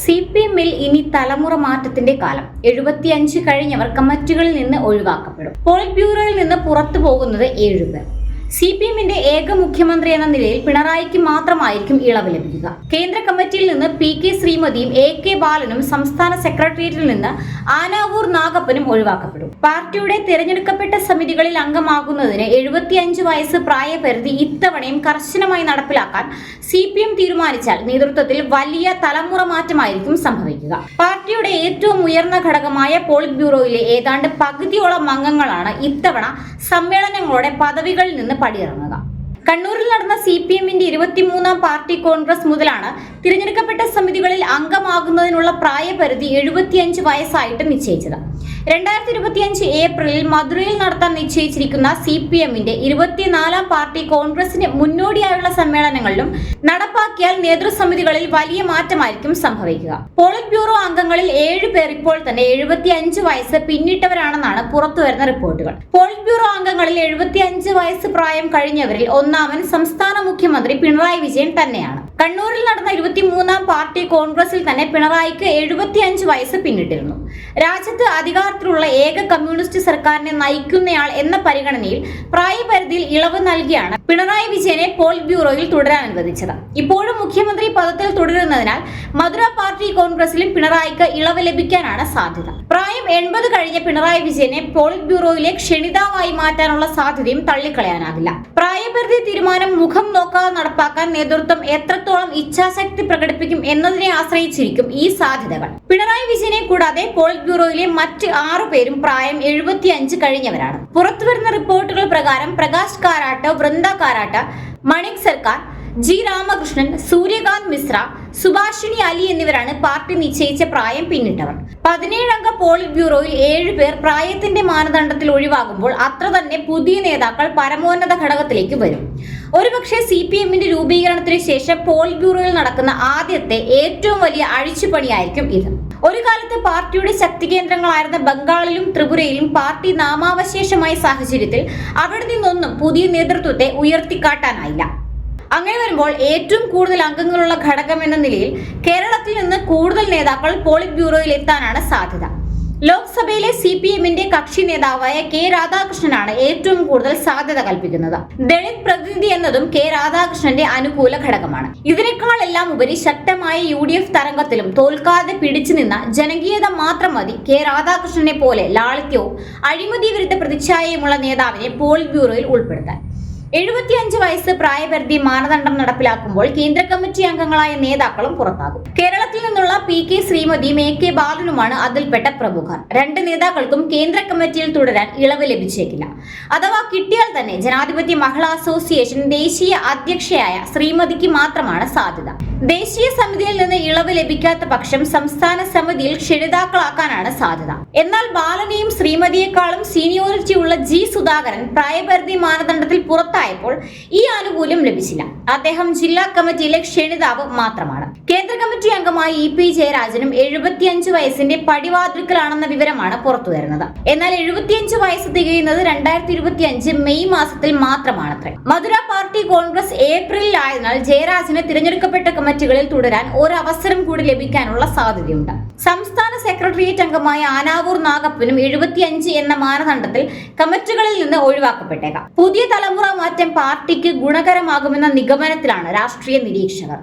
C P എമ്മിൽ ഇനി തലമുറ മാറ്റത്തിന്റെ കാലം. എഴുപത്തിയഞ്ച് കഴിഞ്ഞവർ കമ്മിറ്റികളിൽ നിന്ന് ഒഴിവാക്കപ്പെടും. പോളിറ്റ് ബ്യൂറോയിൽ നിന്ന് പുറത്തു പോകുന്നത് ഏഴുപേർ സി പി എമ്മിന്റെ ഏക മുഖ്യമന്ത്രി എന്ന നിലയിൽ പിണറായിക്ക് മാത്രമായിരിക്കും ഇളവ് ലഭിക്കുക. കേന്ദ്ര കമ്മിറ്റിയിൽ നിന്ന് പി കെ ശ്രീമതിയും എ കെ ബാലനും സംസ്ഥാന സെക്രട്ടേറിയറ്റിൽ നിന്ന് ആനാവൂർ നാഗപ്പനും ഒഴിവാക്കപ്പെടും. പാർട്ടിയുടെ തിരഞ്ഞെടുക്കപ്പെട്ട സമിതികളിൽ അംഗമാകുന്നതിന് എഴുപത്തിയഞ്ച് വയസ്സ് പ്രായപരിധി ഇത്തവണയും കർശനമായി നടപ്പിലാക്കാൻ സി പി എം തീരുമാനിച്ചാൽ നേതൃത്വത്തിൽ വലിയ തലമുറ മാറ്റമായിരിക്കും സംഭവിക്കുക. പാർട്ടിയുടെ ഏറ്റവും ഉയർന്ന ഘടകമായ പോളിറ്റ് ബ്യൂറോയിലെ ഏതാണ്ട് പകുതിയോളം അംഗങ്ങളാണ് ഇത്തവണ സമ്മേളനങ്ങളുടെ പദവികളിൽ നിന്ന് പടിയിറങ്ങുക. കണ്ണൂരിൽ നടന്ന സി പി എമ്മിന്റെ ഇരുപത്തിമൂന്നാം പാർട്ടി കോൺഗ്രസ് മുതലാണ് തിരഞ്ഞെടുക്കപ്പെട്ട സമിതികളിൽ അംഗമാകുന്നതിനുള്ള പ്രായപരിധി എഴുപത്തിയഞ്ച് വയസ്സായിട്ട് നിശ്ചയിച്ചത്. രണ്ടായിരത്തി ഇരുപത്തിയഞ്ച് ഏപ്രിലിൽ മധുരയിൽ നടത്താൻ നിശ്ചയിച്ചിരിക്കുന്ന സി പി എമ്മിന്റെ ഇരുപത്തിനാലാം പാർട്ടി കോൺഗ്രസിന് മുന്നോടിയായുള്ള സമ്മേളനങ്ങളിലും നടപ്പാക്കിയാൽ നേതൃസമിതികളിൽ വലിയ മാറ്റമായിരിക്കും സംഭവിക്കുക. പോളിറ്റ് ബ്യൂറോ അംഗങ്ങളിൽ ഏഴ് പേർ ഇപ്പോൾ തന്നെ എഴുപത്തിയഞ്ച് വയസ്സ് പിന്നിട്ടവരാണെന്നാണ് പുറത്തുവരുന്ന റിപ്പോർട്ടുകൾ. പോളിറ്റ് ബ്യൂറോ അംഗങ്ങളിൽ എഴുപത്തിയഞ്ച് വയസ്സ് പ്രായം കഴിഞ്ഞവരിൽ ഒന്നാമൻ സംസ്ഥാന മുഖ്യമന്ത്രി പിണറായി വിജയൻ തന്നെയാണ്. കണ്ണൂരിൽ നടന്ന ഇരുപത്തിമൂന്നാം പാർട്ടി കോൺഗ്രസിൽ തന്നെ പിണറായിക്ക് എഴുപത്തിയഞ്ച് വയസ്സ് പിന്നിട്ടിരുന്നു. രാജ്യത്ത് അധികാരത്തിലുള്ള ഏക കമ്മ്യൂണിസ്റ്റ് സർക്കാരിനെ നയിക്കുന്നയാൾ എന്ന പരിഗണനയിൽ പ്രായപരിധിയിൽ ഇളവ് നൽകിയാണ് പിണറായി വിജയനെ പോൾ ബ്യൂറോയിൽ തുടരാൻ അനുവദിച്ചത്. ഇപ്പോഴും മുഖ്യമന്ത്രി പദത്തിൽ തുടരുന്നതിനാൽ മധുര പാർട്ടി കോൺഗ്രസിലും പിണറായിക്ക് ഇളവ് ലഭിക്കാനാണ് സാധ്യത. പ്രായം എൺപത് കഴിഞ്ഞ പിണറായി വിജയനെ പോളിറ്റ് ബ്യൂറോയിലെ ക്ഷണിതാവായി മാറ്റാനുള്ള സാധ്യതയും തള്ളിക്കളയാനാകില്ല പ്രായപരിധി തീരുമാനം മുഖം നോക്കാതെ നടപ്പാക്കാൻ നേതൃത്വം എത്രത്തോളം ഇച്ഛാശക്തി പ്രകടിപ്പിക്കും എന്നതിനെ ആശ്രയിച്ചിരിക്കും ഈ സാധ്യതകൾ. പിണറായി വിജയനെ കൂടാതെ പോളിറ്റ് ബ്യൂറോയിലെ മറ്റ് ആറു പേരും പ്രായം എഴുപത്തിയഞ്ച് കഴിഞ്ഞവരാണ്. പുറത്തുവരുന്ന റിപ്പോർട്ടുകൾ പ്രകാരം പ്രകാശ് കാരാട്ട് വൃന്ദ കാരാട്ട് മണിക് സർക്കാർ ജി രാമകൃഷ്ണൻ സൂര്യകാന്ത് മിശ്ര സുഭാഷിണി അലി എന്നിവരാണ് പാർട്ടി നിശ്ചയിച്ച പ്രായം പിന്നിട്ടവർ. പതിനേഴംഗ പോളിറ്റ് ബ്യൂറോയിൽ ഏഴ് പേർ പ്രായത്തിന്റെ മാനദണ്ഡത്തിൽ ഒഴിവാകുമ്പോൾ അത്ര തന്നെ പുതിയ നേതാക്കൾ പരമോന്നത ഘടകത്തിലേക്ക് വരും. ഒരുപക്ഷെ സി പി എമ്മിന്റെ രൂപീകരണത്തിന് ശേഷം പോളിറ്റ് ബ്യൂറോയിൽ നടക്കുന്ന ആദ്യത്തെ ഏറ്റവും വലിയ അഴിച്ചുപണിയായിരിക്കും ഇത്. ഒരു കാലത്ത് പാർട്ടിയുടെ ശക്തി കേന്ദ്രങ്ങളായിരുന്ന ബംഗാളിലും ത്രിപുരയിലും പാർട്ടി നാമാവശേഷമായ സാഹചര്യത്തിൽ അവിടെ നിന്നൊന്നും പുതിയ നേതൃത്വത്തെ ഉയർത്തിക്കാട്ടാനായില്ല. അങ്ങനെ വരുമ്പോൾ ഏറ്റവും കൂടുതൽ അംഗങ്ങളുള്ള ഘടകം എന്ന നിലയിൽ കേരളത്തിൽ നിന്ന് കൂടുതൽ നേതാക്കൾ പോളിറ്റ് ബ്യൂറോയിൽ എത്താനാണ് സാധ്യത. ലോക്സഭയിലെ സി പി എമ്മിന്റെ കക്ഷി നേതാവായ കെ രാധാകൃഷ്ണനാണ് ഏറ്റവും കൂടുതൽ സാധ്യത കൽപ്പിക്കുന്നത്. ദളിത് പ്രതിനിധി എന്നതും കെ രാധാകൃഷ്ണന്റെ അനുകൂല ഘടകമാണ്. ഇതിനേക്കാളെല്ലാം ഉപരി ശക്തമായ യു ഡി എഫ് തരംഗത്തിലും തോൽക്കാതെ പിടിച്ചു നിന്ന ജനകീയത മാത്രം മതി കെ രാധാകൃഷ്ണനെ പോലെ ലാളിത്യവും അഴിമതി വിരുദ്ധ പ്രതിച്ഛായയുമുള്ള നേതാവിനെ പോളിറ്റ് ബ്യൂറോയിൽ ഉൾപ്പെടുത്താൻ. എഴുപത്തിയഞ്ച് വയസ്സ് പ്രായപരിധി മാനദണ്ഡം നടപ്പിലാക്കുമ്പോൾ കേന്ദ്ര കമ്മിറ്റി അംഗങ്ങളായ നേതാക്കളും പുറത്താകും. കേരളത്തിൽ നിന്നുള്ള പി കെ ശ്രീമതിയും എ കെ ബാലനുമാണ് അതിൽപ്പെട്ട പ്രമുഖർ. രണ്ട് നേതാക്കൾക്കും കേന്ദ്ര കമ്മിറ്റിയിൽ തുടരാൻ ഇളവ് ലഭിച്ചേക്കില്ല. അഥവാ കിട്ടിയാൽ തന്നെ ജനാധിപത്യ മഹിളാ അസോസിയേഷൻ ദേശീയ അധ്യക്ഷയായ ശ്രീമതിക്ക് മാത്രമാണ് സാധ്യത. ദേശീയ സമിതിയിൽ നിന്ന് ഇളവ് ലഭിക്കാത്ത പക്ഷം സംസ്ഥാന സമിതിയിൽ ക്ഷണിതാക്കളാക്കാനാണ് സാധ്യത. എന്നാൽ ബാലനെയും ശ്രീമതിയെക്കാളും സീനിയോറിറ്റി ഉള്ള ജി സുധാകരൻ പ്രായപരിധി മാനദണ്ഡത്തിൽ പുറത്തായപ്പോൾ ഈ ആനുകൂല്യം ലഭിച്ചില്ല. അദ്ദേഹം ജില്ലാ കമ്മിറ്റിയിലെ ക്ഷണിതാവ് മാത്രമാണ്. കേന്ദ്ര കമ്മിറ്റി അംഗമായ ഇ പി ജയരാജനും എഴുപത്തിയഞ്ച് വയസ്സിന്റെ പടിവാതിൽക്കലാണെന്ന വിവരമാണ് പുറത്തുവരുന്നത്. എന്നാൽ എഴുപത്തിയഞ്ച് വയസ്സ് തികയുന്നത് രണ്ടായിരത്തി ഇരുപത്തിയഞ്ച് മെയ് മാസത്തിൽ മാത്രമാണത്രേ. മധുര പാർട്ടി കോൺഗ്രസ് ഏപ്രിലിൽ ആയതിനാൽ ജയരാജന് തിരഞ്ഞെടുക്കപ്പെട്ട കമ്മിറ്റികളിൽ തുടരാൻ ഒരു അവസരം കൂടി ലഭിക്കാനുള്ള സാധ്യതയുണ്ട്. സംസ്ഥാന സെക്രട്ടേറിയറ്റ് അംഗമായ ആനാവൂർ നാഗപ്പനും എഴുപത്തിയഞ്ച് എന്ന മാനദണ്ഡത്തിൽ കമ്മിറ്റികളിൽ നിന്ന് ഒഴിവാക്കപ്പെട്ടേക്കാം. പുതിയ തലമുറ മാറ്റം പാർട്ടിക്ക് ഗുണകരമാകുമെന്ന നിഗമനത്തിലാണ് രാഷ്ട്രീയ നിരീക്ഷകർ.